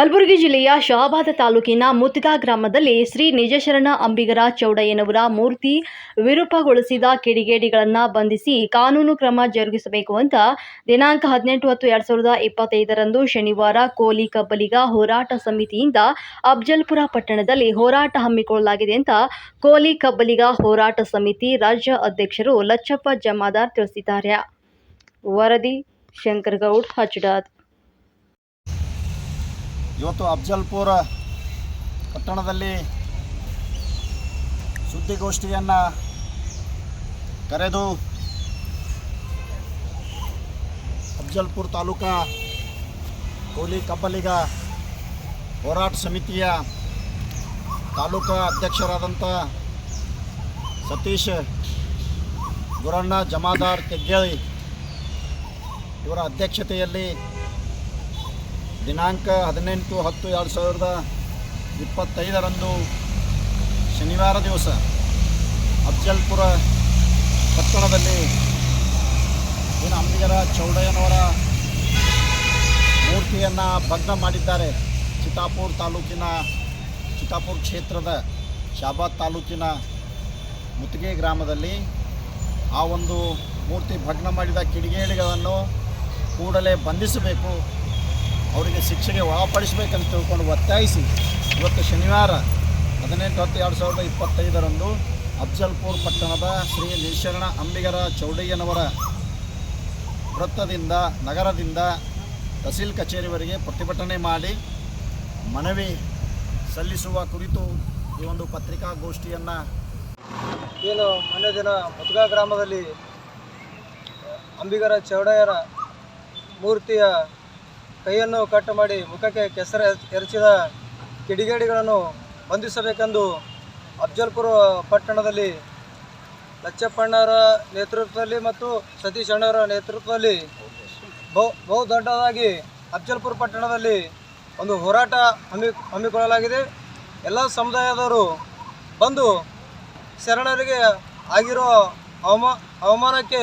ಕಲಬುರಗಿ ಜಿಲ್ಲೆಯ ಶಹಾಬಾದ ತಾಲೂಕಿನ ಮುತ್ಗಾ ಗ್ರಾಮದಲ್ಲಿ ಶ್ರೀ ನಿಜಶರಣ ಅಂಬಿಗರ ಚೌಡಯ್ಯನವರ ಮೂರ್ತಿ ವಿರೂಪಗೊಳಿಸಿದ ಕಿಡಿಗೇಡಿಗಳನ್ನು ಬಂಧಿಸಿ ಕಾನೂನು ಕ್ರಮ ಜರುಗಿಸಬೇಕು ಅಂತ ದಿನಾಂಕ ಹದಿನೆಂಟು ಹತ್ತು ಎರಡು ಸಾವಿರದ ಇಪ್ಪತ್ತೈದರಂದು ಶನಿವಾರ ಕೋಲಿ ಕಬ್ಬಲಿಗ ಹೋರಾಟ ಸಮಿತಿಯಿಂದ ಅಫ್ಜಲ್ಪುರ ಪಟ್ಟಣದಲ್ಲಿ ಹೋರಾಟ ಹಮ್ಮಿಕೊಳ್ಳಲಾಗಿದೆ ಅಂತ ಕೋಲಿ ಕಬ್ಬಲಿಗ ಹೋರಾಟ ಸಮಿತಿ ರಾಜ್ಯ ಅಧ್ಯಕ್ಷರು ಲಚ್ಚಪ್ಪ ಜಮಾದಾರ್ ತಿಳಿಸಿದ್ದಾರೆ. ವರದಿ ಶಂಕರಗೌಡ್ ಹಚ್ಡಾದ್ ಇವತ್ತು ಅಫ್ಜಲ್ಪುರ ಪಟ್ಟಣದಲ್ಲಿ ಸುದ್ದಿಗೋಷ್ಠಿಯನ್ನು ಕರೆದು ಅಫ್ಜಲ್ಪುರ ತಾಲೂಕಾ ಕೋಲಿ ಕಬ್ಬಲಿಗ ಹೋರಾಟ ಸಮಿತಿಯ ತಾಲೂಕಾ ಅಧ್ಯಕ್ಷರಾದಂಥ ಸತೀಶ್ ಗುರಣ್ಣ ಜಮಾದಾರ್ ತೆಗ್ಗೇಳಿ ಇವರ ಅಧ್ಯಕ್ಷತೆಯಲ್ಲಿ ದಿನಾಂಕ ಹದಿನೆಂಟು ಹತ್ತು ಎರಡು ಸಾವಿರದ ಇಪ್ಪತ್ತೈದರಂದು ಶನಿವಾರ ದಿವಸ ಅಫ್ಜಲ್ಪುರ ಪಟ್ಟಣದಲ್ಲಿ ಏನು ಅಂಬಿಗರ ಚೌಡಯ್ಯನವರ ಮೂರ್ತಿಯನ್ನು ಭಗ್ನ ಮಾಡಿದ್ದಾರೆ. ಚಿತ್ತಾಪುರ ತಾಲೂಕಿನ ಚಿತ್ತಾಪುರ ಕ್ಷೇತ್ರದ ಶಾಬಾದ್ ತಾಲೂಕಿನ ಮುತ್ತಿಗೆ ಗ್ರಾಮದಲ್ಲಿ ಆ ಒಂದು ಮೂರ್ತಿ ಭಗ್ನ ಮಾಡಿದ ಕಿಡಿಗೇಡಿಗಳನ್ನು ಕೂಡಲೇ ಬಂಧಿಸಬೇಕು. ಅವರಿಗೆ ಶಿಕ್ಷೆಗೆ ಒಳಪಡಿಸಬೇಕಂತ ತಿಳ್ಕೊಂಡು ಒತ್ತಾಯಿಸಿ ಇವತ್ತು ಶನಿವಾರ ಹದಿನೆಂಟು ಹತ್ತು ಎರಡು ಸಾವಿರದ ಇಪ್ಪತ್ತೈದರಂದು ಅಫ್ಜಲ್ಪುರ್ ಪಟ್ಟಣದ ಶ್ರೀ ನಿಶರಣ ಅಂಬಿಗರ ಚೌಡಯ್ಯನವರ ವೃತ್ತದಿಂದ, ನಗರದಿಂದ ತಹಸೀಲ್ ಕಚೇರಿವರೆಗೆ ಪ್ರತಿಭಟನೆ ಮಾಡಿ ಮನವಿ ಸಲ್ಲಿಸುವ ಕುರಿತು ಈ ಒಂದು ಪತ್ರಿಕಾಗೋಷ್ಠಿಯನ್ನು ಏನು ಮೊನ್ನೆ ದಿನ ಮುದ್ಗಾ ಗ್ರಾಮದಲ್ಲಿ ಅಂಬಿಗರ ಚೌಡಯ್ಯರ ಮೂರ್ತಿಯ ಕೈಯನ್ನು ಕಟ್ ಮಾಡಿ ಮುಖಕ್ಕೆ ಕೆಸರ ಎರಚಿದ ಕಿಡಿಗೇಡಿಗಳನ್ನು ಬಂಧಿಸಬೇಕೆಂದು ಅಫ್ಜಲ್ಪುರ ಪಟ್ಟಣದಲ್ಲಿ ಲಚ್ಚಪ್ಪಣ್ಣವರ ನೇತೃತ್ವದಲ್ಲಿ ಮತ್ತು ಸತೀಶ್ ಅಣ್ಣವರ ನೇತೃತ್ವದಲ್ಲಿ ಬಹು ಬಹು ದೊಡ್ಡದಾಗಿ ಅಫ್ಜಲ್ಪುರ ಪಟ್ಟಣದಲ್ಲಿ ಒಂದು ಹೋರಾಟ ಹಮ್ಮಿ ಹಮ್ಮಿಕೊಳ್ಳಲಾಗಿದೆ. ಎಲ್ಲ ಸಮುದಾಯದವರು ಬಂದು ಶರಣರಿಗೆ ಆಗಿರೋ ಅವಮಾ ಅವಮಾನಕ್ಕೆ